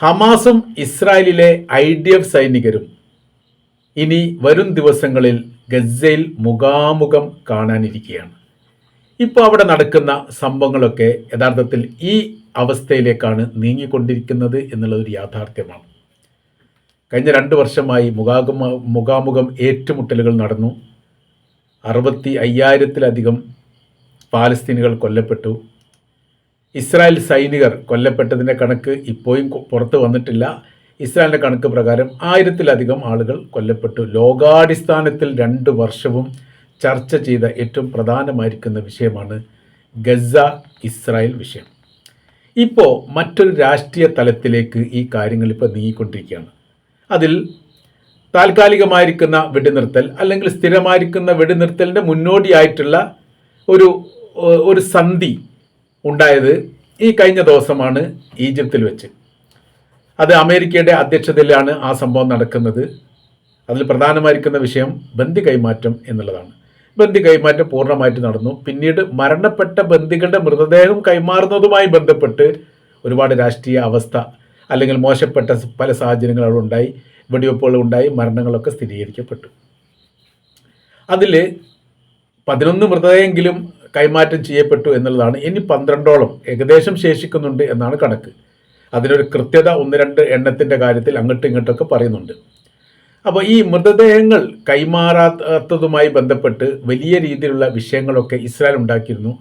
ഹമാസും ഇസ്രായേലിലെ I D F സൈനികരും ഇനി വരും ദിവസങ്ങളിൽ ഗസയിൽ മുഖാമുഖം കാണാനിരിക്കുകയാണ്. ഇപ്പോൾ അവിടെ നടക്കുന്ന സംഭവങ്ങളൊക്കെ യഥാർത്ഥത്തിൽ ഈ അവസ്ഥയിലേക്കാണ് നീങ്ങിക്കൊണ്ടിരിക്കുന്നത് എന്നുള്ളതൊരു യാഥാർത്ഥ്യമാണ്. കഴിഞ്ഞ രണ്ട് വർഷമായി മുഖാമുഖ മുഖാമുഖം ഏറ്റുമുട്ടലുകൾ നടന്നു. അറുപത്തി അയ്യായിരത്തിലധികം പാലസ്തീനുകൾ കൊല്ലപ്പെട്ടു. ഇസ്രായേൽ സൈനികർ കൊല്ലപ്പെട്ടതിന്റെ കണക്ക് ഇപ്പോഴും പുറത്ത് വന്നിട്ടില്ല. ഇസ്രായേലിന്റെ കണക്ക് പ്രകാരം ആയിരത്തിലധികം ആളുകൾ കൊല്ലപ്പെട്ടു. ലോകാടിസ്ഥാനത്തിൽ രണ്ട് വർഷവും ചർച്ച ചെയ്ത ഏറ്റവും പ്രധാനമായിരിക്കുന്ന വിഷയമാണ് ഗസ ഇസ്രായേൽ വിഷയം. ഇപ്പോൾ മറ്റൊരു രാഷ്ട്രീയ തലത്തിലേക്ക് ഈ കാര്യങ്ങൾ ഇപ്പോൾ നീങ്ങിക്കൊണ്ടിരിക്കുകയാണ്. അതിൽ താൽക്കാലികമായിരിക്കുന്ന വെടിനിർത്തൽ അല്ലെങ്കിൽ സ്ഥിരമായിരിക്കുന്ന വെടിനിർത്തലിന്റെ മുന്നോടിയായിട്ടുള്ള ഒരു ഒരു സന്ധി ഉണ്ടായത് ഈ കഴിഞ്ഞ ദിവസമാണ് ഈജിപ്തിൽ വെച്ച്. അത് അമേരിക്കയുടെ അധ്യക്ഷതയിലാണ് ആ സംഭവം നടക്കുന്നത്. അതിൽ പ്രധാനമായിരിക്കുന്ന വിഷയം ബന്ദി കൈമാറ്റം എന്നുള്ളതാണ്. ബന്ദി കൈമാറ്റം പൂർണമായിട്ട് നടന്നു. പിന്നീട് മരണപ്പെട്ട ബന്ദികളുടെ മൃതദേഹം കൈമാറുന്നതുമായി ബന്ധപ്പെട്ട് ഒരുപാട് രാഷ്ട്രീയ അവസ്ഥ അല്ലെങ്കിൽ മോശപ്പെട്ട പല സാഹചര്യങ്ങൾ അവിടെ ഉണ്ടായി. വെടിവെപ്പുകൾ ഉണ്ടായി. മരണങ്ങളൊക്കെ സ്ഥിരീകരിക്കപ്പെട്ടു. അതിൽ പതിനൊന്ന് മൃതദേഹമെങ്കിലും കൈമാറ്റം ചെയ്യപ്പെട്ടു എന്നുള്ളതാണ്. ഇനി പന്ത്രണ്ടോളം ഏകദേശം ശേഷിക്കുന്നുണ്ട് എന്നാണ് കണക്ക്. അതിനൊരു കൃത്യത ഒന്ന് രണ്ട് എണ്ണത്തിന്റെ കാര്യത്തിൽ അങ്ങോട്ടും ഇങ്ങോട്ടൊക്കെ പറയുന്നുണ്ട്. അപ്പോൾ ഈ മൃതദേഹങ്ങൾ കൈമാറാത്തതുമായി ബന്ധപ്പെട്ട് വലിയ രീതിയിലുള്ള വിഷയങ്ങളൊക്കെ ഇസ്രായേൽ ഉണ്ടാക്കിയിരുന്നു.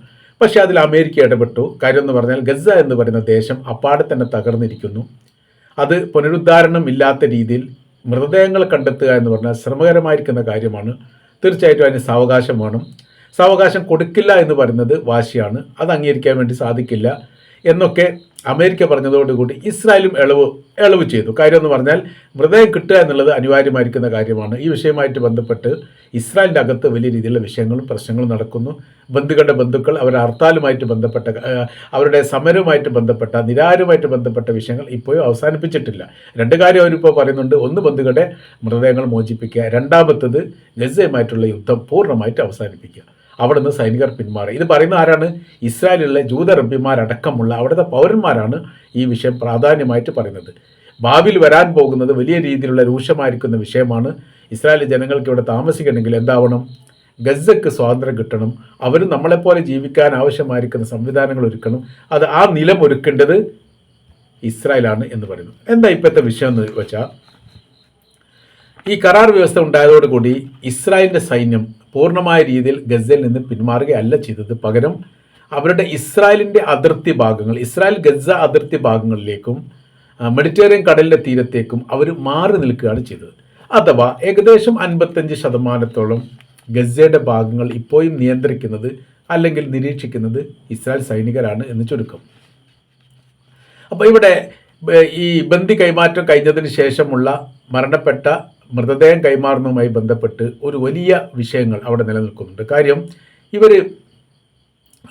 പക്ഷേ അതിൽ അമേരിക്ക ഇടപെട്ടു. കാര്യം എന്ന് പറഞ്ഞാൽ ഗസ എന്ന് പറയുന്ന ദേശം അപ്പാടെ തന്നെ തകർന്നിരിക്കുന്നു. അത് പുനരുദ്ധാരണം ഇല്ലാത്ത രീതിയിൽ മൃതദേഹങ്ങൾ കണ്ടെത്തുക എന്ന് പറഞ്ഞാൽ ശ്രമകരമായിരിക്കുന്ന കാര്യമാണ്. തീർച്ചയായിട്ടും അതിന് സാവകാശം വേണം. സാവകാശം കൊടുക്കില്ല എന്ന് പറയുന്നത് വാശിയാണ്. അത് അംഗീകരിക്കാൻ വേണ്ടി സാധിക്കില്ല എന്നൊക്കെ അമേരിക്ക പറഞ്ഞതോടുകൂടി ഇസ്രായേലും ഇളവ് ഇളവ് ചെയ്തു. കാര്യം എന്ന് പറഞ്ഞാൽ മൃതദേഹം കിട്ടുക എന്നുള്ളത് അനിവാര്യമായിരിക്കുന്ന കാര്യമാണ്. ഈ വിഷയമായിട്ട് ബന്ധപ്പെട്ട് ഇസ്രായേലിന്റെ അകത്ത് വലിയ രീതിയിലുള്ള വിഷയങ്ങളും പ്രശ്നങ്ങളും നടക്കുന്നു. ബന്ധുക്കളുടെ ബന്ധുക്കൾ അവരുടെ ഹർത്താലുമായിട്ട് ബന്ധപ്പെട്ട അവരുടെ സമരവുമായിട്ട് ബന്ധപ്പെട്ട നിരാരുമായിട്ട് ബന്ധപ്പെട്ട വിഷയങ്ങൾ ഇപ്പോഴും അവസാനിപ്പിച്ചിട്ടില്ല. രണ്ട് കാര്യം അവരിപ്പോൾ പറയുന്നുണ്ട്. ഒന്ന് ബന്ധുക്കളുടെ മൃതദേഹങ്ങൾ മോചിപ്പിക്കുക. രണ്ടാമത്തത് ഗസയുമായിട്ടുള്ള യുദ്ധം പൂർണമായിട്ട് അവസാനിപ്പിക്കുക. അവിടെ നിന്ന് സൈനികർ പിന്മാറി. ഇത് പറയുന്ന ആരാണ്? ഇസ്രായേലിലെ ജൂത റബ്ബിമാരടക്കമുള്ള അവിടുത്തെ പൗരന്മാരാണ് ഈ വിഷയം പ്രാധാന്യമായിട്ട് പറയുന്നത്. ഭാവിയിൽ വരാൻ പോകുന്നത് വലിയ രീതിയിലുള്ള രൂക്ഷമായിരിക്കുന്ന വിഷയമാണ്. ഇസ്രായേൽ ജനങ്ങൾക്ക് ഇവിടെ താമസിക്കണമെങ്കിൽ എന്താവണം? ഗസക്ക് സ്വാതന്ത്ര്യം കിട്ടണം. അവർ നമ്മളെപ്പോലെ ജീവിക്കാൻ ആവശ്യമായിരിക്കുന്ന സംവിധാനങ്ങൾ ഒരുക്കണം. അത് ആ നിലം ഒരുക്കേണ്ടത് ഇസ്രായേലാണ് എന്ന് പറയുന്നു. എന്താ ഇപ്പോഴത്തെ വിഷയം എന്ന് വെച്ചാൽ ഈ കരാർ വ്യവസ്ഥ ഉണ്ടായതോടുകൂടി ഇസ്രായേലിന്റെ സൈന്യം പൂർണമായ രീതിയിൽ ഗസയിൽ നിന്ന് പിന്മാറുകയല്ല ചെയ്തത്. പകരം അവരുടെ ഇസ്രായേലിന്റെ അതിർത്തി ഭാഗങ്ങൾ ഇസ്രായേൽ ഗസ അതിർത്തി ഭാഗങ്ങളിലേക്കും മെഡിറ്ററേനിയൻ കടലിന്റെ തീരത്തേക്കും അവർ മാറി നിൽക്കുകയാണ് ചെയ്തത്. അഥവാ ഏകദേശം അൻപത്തഞ്ച് ശതമാനത്തോളം ഗസയുടെ ഭാഗങ്ങൾ ഇപ്പോഴും നിയന്ത്രിക്കുന്നത് അല്ലെങ്കിൽ നിരീക്ഷിക്കുന്നത് ഇസ്രായേൽ സൈനികരാണ് എന്ന് ചുരുക്കം. അപ്പോൾ ഇവിടെ ഈ ബന്ദി കൈമാറ്റം കഴിഞ്ഞതിന് ശേഷമുള്ള മരണപ്പെട്ട മൃതദേഹം കൈമാറുന്നതുമായി ബന്ധപ്പെട്ട് ഒരു വലിയ വിഷയങ്ങൾ അവിടെ നിലനിൽക്കുന്നുണ്ട്. കാര്യം ഇവർ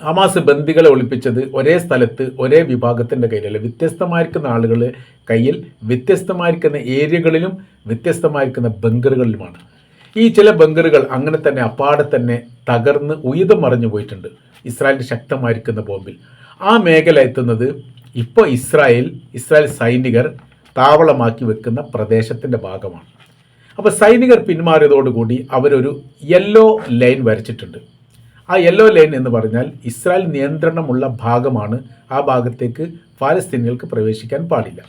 ഹമാസ് ബന്ദികളെ ഒളിപ്പിച്ചത് ഒരേ സ്ഥലത്ത് ഒരേ വിഭാഗത്തിന്റെ കയ്യിലല്ല. വ്യത്യസ്തമായിരിക്കുന്ന ആളുകൾ കയ്യിൽ വ്യത്യസ്തമായിരിക്കുന്ന ഏരിയകളിലും വ്യത്യസ്തമായിരിക്കുന്ന ബങ്കറുകളിലുമാണ് ഈ ചില ബങ്കറുകൾ അങ്ങനെ തന്നെ അപ്പാടെ തന്നെ തകർന്ന് ഉയിതം മറിഞ്ഞു പോയിട്ടുണ്ട്. ഇസ്രായേലിന്റെ ശക്തമായിരിക്കുന്ന ബോംബിൽ. ആ മേഖല എത്തുന്നത് ഇപ്പോൾ ഇസ്രായേൽ ഇസ്രായേൽ സൈനികർ താവളമാക്കി വെക്കുന്ന പ്രദേശത്തിന്റെ ഭാഗമാണ്. അപ്പോൾ സൈനികർ പിന്മാറിയതോടുകൂടി അവരൊരു യെല്ലോ ലൈൻ വരച്ചിട്ടുണ്ട്. ആ യെല്ലോ ലൈൻ എന്ന് പറഞ്ഞാൽ ഇസ്രായേൽ നിയന്ത്രണമുള്ള ഭാഗമാണ്. ആ ഭാഗത്തേക്ക് ഫലസ്തീനികൾക്ക് പ്രവേശിക്കാൻ പാടില്ല.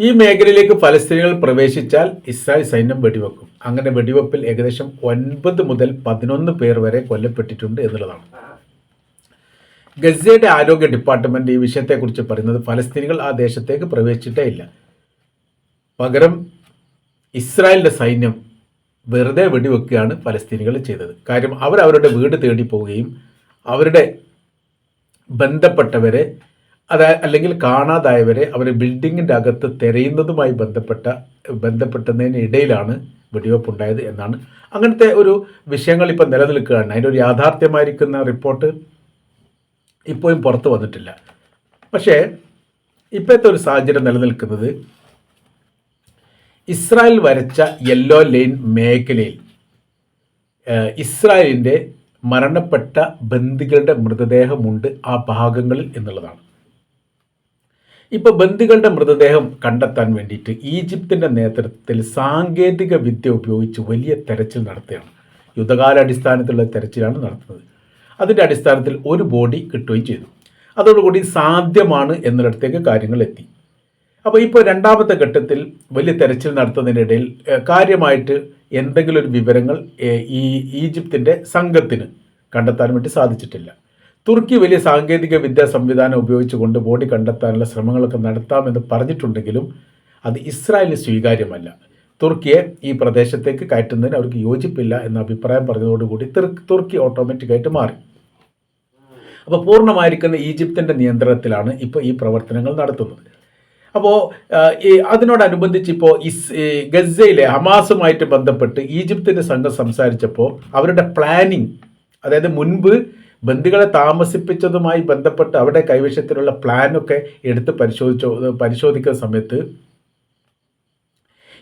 ഈ മേഖലയിലേക്ക് ഫലസ്തീനികൾ പ്രവേശിച്ചാൽ ഇസ്രായേൽ സൈന്യം വെടിവെക്കും. അങ്ങനെ വെടിവെപ്പിൽ ഏകദേശം ഒൻപത് മുതൽ പതിനൊന്ന് പേർ വരെ കൊല്ലപ്പെട്ടിട്ടുണ്ട് എന്നുള്ളതാണ്. ഗസയുടെ ആരോഗ്യ ഡിപ്പാർട്ട്മെന്റ് ഈ വിഷയത്തെക്കുറിച്ച് പറയുന്നത് ഫലസ്തീനികൾ ആ ദേശത്തേക്ക് പ്രവേശിച്ചിട്ടേ ഇല്ല. പകരം ഇസ്രായേലിന്റെ സൈന്യം വെറുതെ വെടിവെക്കുകയാണ് ഫലസ്തീനികൾ ചെയ്തത്. കാര്യം അവർ അവരുടെ വീട് തേടി പോവുകയും അവരുടെ ബന്ധപ്പെട്ടവരെ അതായത് അല്ലെങ്കിൽ കാണാതായവരെ അവർ ബിൽഡിങ്ങിന്റെ അകത്ത് തിരയുന്നതുമായി ബന്ധപ്പെട്ട ബന്ധപ്പെട്ടതിന് ഇടയിലാണ് വെടിവെപ്പുണ്ടായത് എന്നാണ്. അങ്ങനത്തെ ഒരു വിഷയങ്ങൾ ഇപ്പോൾ നിലനിൽക്കുകയാണ്. അതിന്റെ ഒരു യാഥാർത്ഥ്യമായിരിക്കുന്ന റിപ്പോർട്ട് ഇപ്പോഴും പുറത്തു വന്നിട്ടില്ല. പക്ഷേ ഇപ്പോഴത്തെ ഒരു സാഹചര്യം നിലനിൽക്കുന്നത് ഇസ്രായേൽ വരച്ച യെല്ലോ ലൈൻ മേഖലയിൽ ഇസ്രായേലിന്റെ മരണപ്പെട്ട ബന്ദികളുടെ മൃതദേഹമുണ്ട് ആ ഭാഗങ്ങളിൽ എന്നുള്ളതാണ്. ഇപ്പോൾ ബന്ദികളുടെ മൃതദേഹം കണ്ടെത്താൻ വേണ്ടിയിട്ട് ഈജിപ്തിന്റെ നേതൃത്വത്തിൽ സാങ്കേതിക വിദ്യ ഉപയോഗിച്ച് വലിയ തെരച്ചിൽ നടത്തുകയാണ്. യുദ്ധകാലാടിസ്ഥാനത്തിലുള്ള തെരച്ചിലാണ് നടത്തുന്നത്. അതിന്റെ അടിസ്ഥാനത്തിൽ ഒരു ബോഡി കിട്ടുകയും ചെയ്തു. അതോടുകൂടി സാധ്യമാണ് എന്നിടത്തേക്ക് കാര്യങ്ങൾ എത്തി. അപ്പോൾ ഇപ്പോൾ രണ്ടാമത്തെ ഘട്ടത്തിൽ വലിയ തെരച്ചിൽ നടത്തുന്നതിനിടയിൽ കാര്യമായിട്ട് എന്തെങ്കിലും ഒരു വിവരങ്ങൾ ഈ ഈജിപ്തിന്റെ സംഘത്തിന് കണ്ടെത്താൻ വേണ്ടി സാധിച്ചിട്ടില്ല. തുർക്കി വലിയ സാങ്കേതിക വിദ്യാ സംവിധാനം ഉപയോഗിച്ചുകൊണ്ട് ബോഡി കണ്ടെത്താനുള്ള ശ്രമങ്ങളൊക്കെ നടത്താമെന്ന് പറഞ്ഞിട്ടുണ്ടെങ്കിലും അത് ഇസ്രായേലിന് സ്വീകാര്യമല്ല. തുർക്കിയെ ഈ പ്രദേശത്തേക്ക് കയറ്റുന്നതിന് അവർക്ക് യോജിപ്പില്ല എന്ന അഭിപ്രായം പറഞ്ഞതോടുകൂടി തുർ- തുർക്കി ഓട്ടോമാറ്റിക്കായിട്ട് മാറി. അപ്പോൾ പൂർണമായിരിക്കുന്ന ഈജിപ്തിന്റെ നിയന്ത്രണത്തിലാണ് ഇപ്പോൾ ഈ പ്രവർത്തനങ്ങൾ നടത്തുന്നത്. അപ്പോൾ അതിനോടനുബന്ധിച്ച് ഇപ്പോൾ ഇസ് ഗസയിലെ ഹമാസുമായിട്ട് ബന്ധപ്പെട്ട് ഈജിപ്തിന്റെ സംഘം സംസാരിച്ചപ്പോൾ അവരുടെ പ്ലാനിങ് അതായത് മുൻപ് ബന്ധുക്കളെ താമസിപ്പിച്ചതുമായി ബന്ധപ്പെട്ട് അവരുടെ കൈവശത്തിലുള്ള പ്ലാനൊക്കെ എടുത്ത് പരിശോധിച്ചോ പരിശോധിക്കുന്ന സമയത്ത്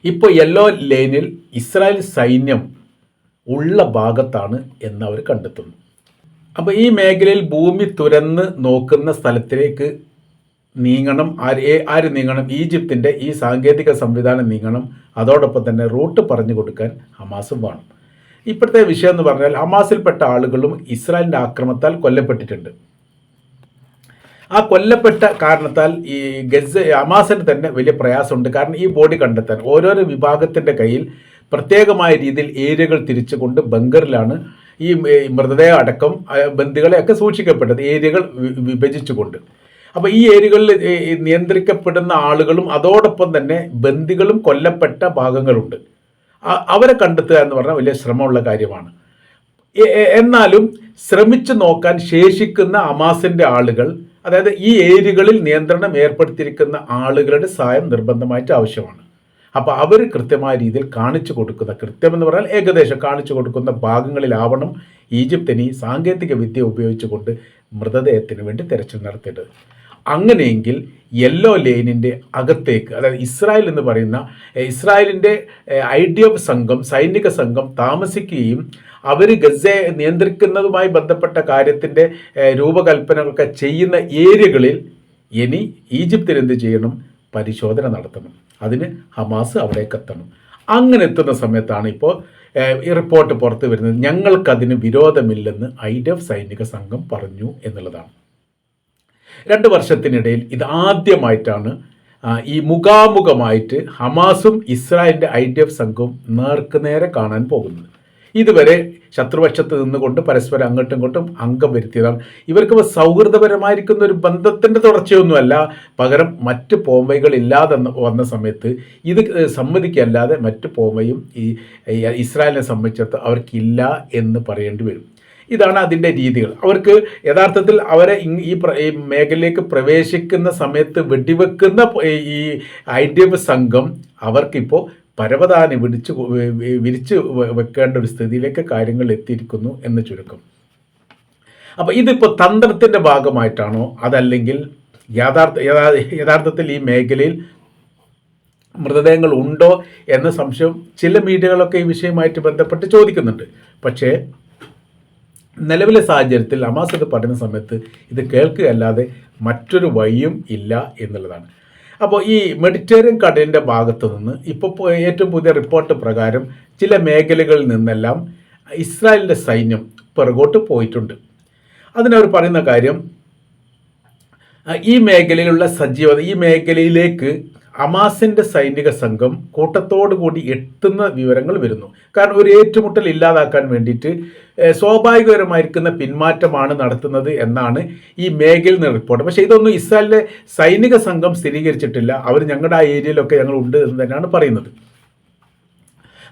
ഇപ്പോൾ യെല്ലോ ലൈനിൽ ഇസ്രായേൽ സൈന്യം ഉള്ള ഭാഗത്താണ് എന്നവർ കണ്ടെത്തുന്നു. അപ്പോൾ ഈ മേഖലയിൽ ഭൂമി തുരന്ന് നോക്കുന്ന സ്ഥലത്തിലേക്ക് നീങ്ങണം. ആര് ആര് നീങ്ങണം? ഈജിപ്തിന്റെ ഈ സാങ്കേതിക സംവിധാനം നീങ്ങണം. അതോടൊപ്പം തന്നെ റൂട്ട് പറഞ്ഞു കൊടുക്കാൻ ഹമാസും വേണം. ഇപ്പോഴത്തെ വിഷയം എന്ന് പറഞ്ഞാൽ ഹമാസിൽപ്പെട്ട ആളുകളും ഇസ്രായേലിന്റെ ആക്രമണത്താൽ കൊല്ലപ്പെട്ടിട്ടുണ്ട്. ആ കൊല്ലപ്പെട്ട കാരണത്താൽ ഈ ഗസ ഹമാസിന് തന്നെ വലിയ പ്രയാസമുണ്ട്. കാരണം ഈ ബോഡി കണ്ടെത്താൻ ഓരോരോ വിഭാഗത്തിന്റെ കയ്യിൽ പ്രത്യേകമായ രീതിയിൽ ഏരിയകൾ തിരിച്ചുകൊണ്ട് ബങ്കറിലാണ് ഈ മൃതദേഹ അടക്കം ബന്ധികളെയൊക്കെ സൂക്ഷിക്കപ്പെട്ടത്. ഏരിയകൾ വിഭജിച്ചുകൊണ്ട്. അപ്പോൾ ഈ ഏരിയകളിൽ നിയന്ത്രിക്കപ്പെടുന്ന ആളുകളും അതോടൊപ്പം തന്നെ ബന്ദികളും കൊല്ലപ്പെട്ട ഭാഗങ്ങളുണ്ട്. അവരെ കണ്ടെത്തുക എന്ന് പറഞ്ഞാൽ വലിയ ശ്രമമുള്ള കാര്യമാണ്. എന്നാലും ശ്രമിച്ചു നോക്കാൻ ശേഷിക്കുന്ന അമാസിന്റെ ആളുകൾ അതായത് ഈ ഏരിയകളിൽ നിയന്ത്രണം ഏർപ്പെടുത്തിയിരിക്കുന്ന ആളുകളുടെ സഹായം നിർബന്ധമായിട്ട് ആവശ്യമാണ്. അപ്പോൾ അവർ കൃത്യമായ രീതിയിൽ കാണിച്ചു കൊടുക്കുന്ന കൃത്യമെന്ന് പറഞ്ഞാൽ ഏകദേശം കാണിച്ചു കൊടുക്കുന്ന ഭാഗങ്ങളിലാവണം ഈജിപ്തിന് ഈ സാങ്കേതിക വിദ്യ ഉപയോഗിച്ചുകൊണ്ട് മൃതദേഹത്തിന് വേണ്ടി തെരച്ചിൽ നടത്തേണ്ടത് അങ്ങനെയെങ്കിൽ യെല്ലോ ലൈനിന്റെ അകത്തേക്ക് അതായത് ഇസ്രായേൽ എന്ന് പറയുന്ന ഇസ്രായേലിന്റെ ഐ ഡി എഫ് സംഘം സൈനിക സംഘം താമസിക്കുകയും അവർ ഗസയെ നിയന്ത്രിക്കുന്നതുമായി ബന്ധപ്പെട്ട കാര്യത്തിന്റെ രൂപകൽപ്പനകളൊക്കെ ചെയ്യുന്ന ഏരിയകളിൽ ഇനി ഈജിപ്തിൽ എന്ത് ചെയ്യണം? പരിശോധന നടത്തണം. അതിന് ഹമാസ് അവിടേക്ക് എത്തണം. അങ്ങനെ എത്തുന്ന സമയത്താണ് ഇപ്പോൾ റിപ്പോർട്ട് പുറത്തു വരുന്നത്. ഞങ്ങൾക്കതിന് വിരോധമില്ലെന്ന് ഐ ഡി എഫ് സൈനിക സംഘം പറഞ്ഞു എന്നുള്ളതാണ്. രണ്ട് വർഷത്തിനിടയിൽ ഇത് ആദ്യമായിട്ടാണ് ഈ മുഖാമുഖമായിട്ട് ഹമാസും ഇസ്രായേലിന്റെ ഐ ഡി എഫ് സംഘവും നേർക്കുനേരെ കാണാൻ പോകുന്നത്. ഇതുവരെ ശത്രുപക്ഷത്ത് നിന്നുകൊണ്ട് പരസ്പരം അങ്ങോട്ടും ഇങ്ങോട്ടും അംഗം വരുത്തിയതാണ്. ഇവർക്ക് സൗഹൃദപരമായിരിക്കുന്ന ഒരു ബന്ധത്തിന്റെ തുടർച്ചയൊന്നുമല്ല. പകരം മറ്റ് പോംവൈകൾ ഇല്ലാതെ വന്ന സമയത്ത് ഇത് സമ്മതിക്കല്ലാതെ മറ്റ് പോംവയും ഈ ഇസ്രായേലിനെ സംബന്ധിച്ചിടത്ത് അവർക്കില്ല എന്ന് പറയേണ്ടി വരും. ഇതാണ് അതിന്റെ രീതികൾ. അവർക്ക് യഥാർത്ഥത്തിൽ അവരെ ഈ മേഖലയിലേക്ക് പ്രവേശിക്കുന്ന സമയത്ത് വെടിവെക്കുന്ന ഈ ഐ ഡി എഫ് സംഘം അവർക്കിപ്പോൾ പരവതാനി വിടിച്ച് വിരിച്ച് വെക്കേണ്ട ഒരു സ്ഥിതിയിലേക്ക് കാര്യങ്ങൾ എത്തിയിരിക്കുന്നു എന്ന് ചുരുക്കം. അപ്പോൾ ഇതിപ്പോൾ തന്ത്രത്തിന്റെ ഭാഗമായിട്ടാണോ? അതല്ലെങ്കിൽ യഥാർത്ഥ യഥാർത്ഥത്തിൽ ഈ മേഖലയിൽ മൃതദേഹങ്ങൾ ഉണ്ടോ എന്ന സംശയം ചില മീഡിയകളൊക്കെ ഈ വിഷയമായിട്ട് ബന്ധപ്പെട്ട് ചോദിക്കുന്നുണ്ട്. പക്ഷേ നിലവിലെ സാഹചര്യത്തിൽ അമാസ് പഠന സമയത്ത് ഇത് കേൾക്കുകയല്ലാതെ മറ്റൊരു വഴിയും ഇല്ല എന്നുള്ളതാണ്. അപ്പോൾ ഈ മെഡിറ്റേറിയൻ കടലിന്റെ ഭാഗത്ത് നിന്ന് ഇപ്പോൾ ഏറ്റവും പുതിയ റിപ്പോർട്ട് പ്രകാരം ചില മേഖലകളിൽ നിന്നെല്ലാം ഇസ്രായേലിന്റെ സൈന്യം പിറകോട്ട് പോയിട്ടുണ്ട്. അതിനവർ പറയുന്ന കാര്യം ഈ മേഖലയിലുള്ള സജീവത ഈ മേഖലയിലേക്ക് അമാസിന്റെ സൈനിക സംഘം കൂട്ടത്തോടു കൂടി എത്തുന്ന വിവരങ്ങൾ വരുന്നു. കാരണം ഒരു ഏറ്റുമുട്ടൽ ഇല്ലാതാക്കാൻ വേണ്ടിയിട്ട് സ്വാഭാവികപരമായിരിക്കുന്ന പിന്മാറ്റമാണ് നടത്തുന്നത് എന്നാണ് ഈ മേഖലയിൽ നിന്ന് റിപ്പോർട്ട്. പക്ഷേ ഇതൊന്നും ഇസ്രായേലിലെ സൈനിക സംഘം സ്ഥിരീകരിച്ചിട്ടില്ല. അവർ ഞങ്ങളുടെ ആ ഏരിയയിലൊക്കെ ഞങ്ങൾ ഉണ്ട് എന്ന് തന്നെയാണ് പറയുന്നത്.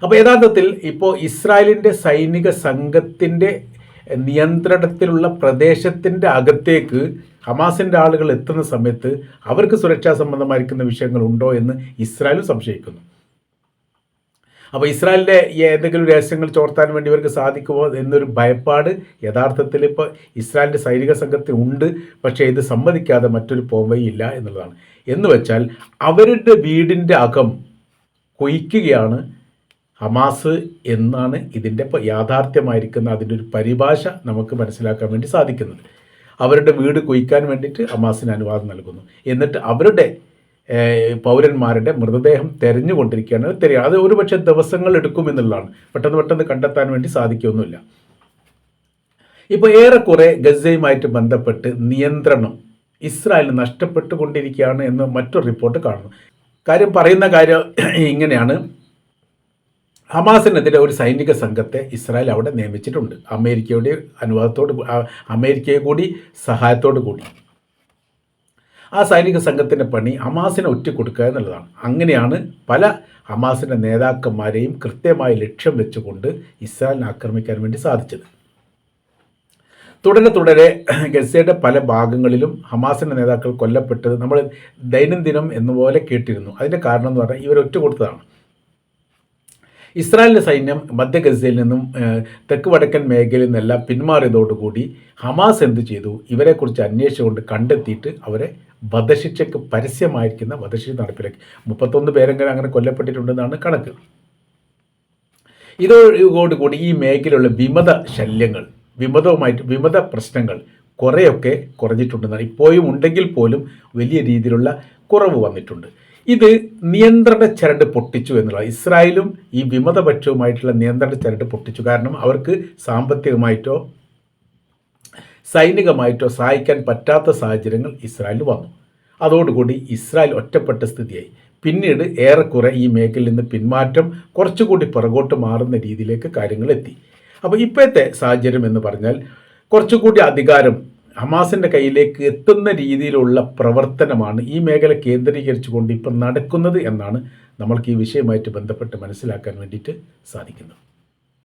അപ്പോൾ യഥാർത്ഥത്തിൽ ഇപ്പോൾ ഇസ്രായേലിന്റെ സൈനിക സംഘത്തിന്റെ നിയന്ത്രണത്തിലുള്ള പ്രദേശത്തിന്റെ അകത്തേക്ക് ഹമാസിന്റെ ആളുകൾ എത്തുന്ന സമയത്ത് അവർക്ക് സുരക്ഷാ സംബന്ധമായിരിക്കുന്ന വിഷയങ്ങൾ ഉണ്ടോ എന്ന് ഇസ്രായേലും സംശയിക്കുന്നു. അപ്പോൾ ഇസ്രായേലിന്റെ ഏതെങ്കിലും രഹസ്യങ്ങൾ ചോർത്താൻ വേണ്ടി ഇവർക്ക് സാധിക്കുമോ എന്നൊരു ഭയപ്പാട് യഥാർത്ഥത്തിൽ ഇപ്പോൾ ഇസ്രായേലിന്റെ സൈനിക സംഘത്തിൽ ഉണ്ട്. പക്ഷേ ഇത് സമ്മതിക്കാതെ മറ്റൊരു പോംവയില്ല എന്നുള്ളതാണ്. എന്ന് വെച്ചാൽ അവരുടെ വീടിന്റെ അകം കൊയ്ക്കുകയാണ് ഹമാസ് എന്നാണ് ഇതിന്റെ യാഥാർത്ഥ്യമായിരിക്കുന്ന അതിന്റെ ഒരു പരിഭാഷ നമുക്ക് മനസ്സിലാക്കാൻ വേണ്ടി സാധിക്കുന്നത്. അവരുടെ വീട് കുഴിക്കാൻ വേണ്ടിയിട്ട് ഹമാസിന് അനുവാദം നൽകുന്നു. എന്നിട്ട് അവരുടെ പൗരന്മാരുടെ മൃതദേഹം തെരഞ്ഞുകൊണ്ടിരിക്കുകയാണ്. തെരയുക അത് ഒരുപക്ഷെ ദിവസങ്ങൾ എടുക്കുമെന്നുള്ളതാണ് പെട്ടെന്ന് പെട്ടെന്ന് കണ്ടെത്താൻ വേണ്ടി സാധിക്കുകയൊന്നുമില്ല ഇപ്പോൾ ഏറെക്കുറെ ഗസയുമായിട്ട് ബന്ധപ്പെട്ട് നിയന്ത്രണം ഇസ്രായേലിന് നഷ്ടപ്പെട്ടുകൊണ്ടിരിക്കുകയാണ് എന്ന് മറ്റൊരു റിപ്പോർട്ട് കാണുന്നു. കാര്യം പറയുന്ന കാര്യം ഇങ്ങനെയാണ്. ഹമാസിനെതിരെ ഒരു സൈനിക സംഘത്തെ ഇസ്രായേൽ അവിടെ നിയമിച്ചിട്ടുണ്ട്. അമേരിക്കയുടെ അനുവാദത്തോട് അമേരിക്കയെ കൂടി സഹായത്തോടു കൂടി. ആ സൈനിക സംഘത്തിന്റെ പണി ഹമാസിനെ ഒറ്റക്കൊടുക്കുക എന്നുള്ളതാണ്. അങ്ങനെയാണ് പല ഹമാസിന്റെ നേതാക്കന്മാരെയും കൃത്യമായി ലക്ഷ്യം വെച്ചുകൊണ്ട് ഇസ്രായേലിനെ ആക്രമിക്കാൻ വേണ്ടി സാധിച്ചത്. തുടരെ തുടരെ ഗസയുടെ പല ഭാഗങ്ങളിലും ഹമാസിന്റെ നേതാക്കൾ കൊല്ലപ്പെട്ടത് നമ്മൾ ദൈനംദിനം എന്നുപോലെ കേട്ടിരുന്നു. അതിന്റെ കാരണം എന്ന് പറഞ്ഞാൽ ഇവരൊറ്റ കൊടുത്തതാണ്. ഇസ്രായേലിന്റെ സൈന്യം മധ്യ ഗസയിൽ നിന്നും തെക്ക് വടക്കൻ മേഖലയിൽ നിന്നെല്ലാം പിന്മാറിയതോടുകൂടി ഹമാസ് എന്ത് ചെയ്തു? ഇവരെക്കുറിച്ച് അന്വേഷിച്ചുകൊണ്ട് കണ്ടെത്തിയിട്ട് അവരെ വധശിക്ഷയ്ക്ക് പരസ്യമായിരിക്കുന്ന വധശിക്ഷ നടപ്പിലാക്കി. മുപ്പത്തൊന്ന് പേരെങ്കിലും അങ്ങനെ കൊല്ലപ്പെട്ടിട്ടുണ്ടെന്നാണ് കണക്ക്. ഇതോടുകൂടി ഈ മേഖലയിലുള്ള വിമത ശല്യങ്ങൾ വിമതവുമായിട്ട് വിമത പ്രശ്നങ്ങൾ കുറേയൊക്കെ കുറഞ്ഞിട്ടുണ്ടെന്നാണ്. ഇപ്പോഴും ഉണ്ടെങ്കിൽ പോലും വലിയ രീതിയിലുള്ള കുറവ് വന്നിട്ടുണ്ട്. ഇത് നിയന്ത്രണ ചരട് പൊട്ടിച്ചു എന്നുള്ളത് ഇസ്രായേലും ഈ വിമതപക്ഷവുമായിട്ടുള്ള നിയന്ത്രണ ചരട് പൊട്ടിച്ചു. കാരണം അവർക്ക് സാമ്പത്തികമായിട്ടോ സൈനികമായിട്ടോ സഹായിക്കാൻ പറ്റാത്ത സാഹചര്യങ്ങൾ ഇസ്രായേലിൽ വന്നു. അതോടുകൂടി ഇസ്രായേൽ ഒറ്റപ്പെട്ട സ്ഥിതിയായി. പിന്നീട് ഏറെക്കുറെ ഈ മേഖലയിൽ നിന്ന് പിന്മാറ്റം കുറച്ചുകൂടി പുറകോട്ട് മാറുന്ന രീതിയിലേക്ക് കാര്യങ്ങൾ എത്തി. അപ്പോൾ ഇപ്പോഴത്തെ സാഹചര്യം എന്ന് പറഞ്ഞാൽ കുറച്ചുകൂടി അധികാരം ഹമാസിന്റെ കയ്യിലേക്ക് എത്തുന്ന രീതിയിലുള്ള പ്രവർത്തനമാണ് ഈ മേഖല കേന്ദ്രീകരിച്ചുകൊണ്ട് ഇപ്പം നടക്കുന്നത് എന്നാണ് നമ്മൾക്ക് ഈ വിഷയമായിട്ട് ബന്ധപ്പെട്ട് മനസ്സിലാക്കാൻ വേണ്ടിയിട്ട് സാധിക്കുന്നത്.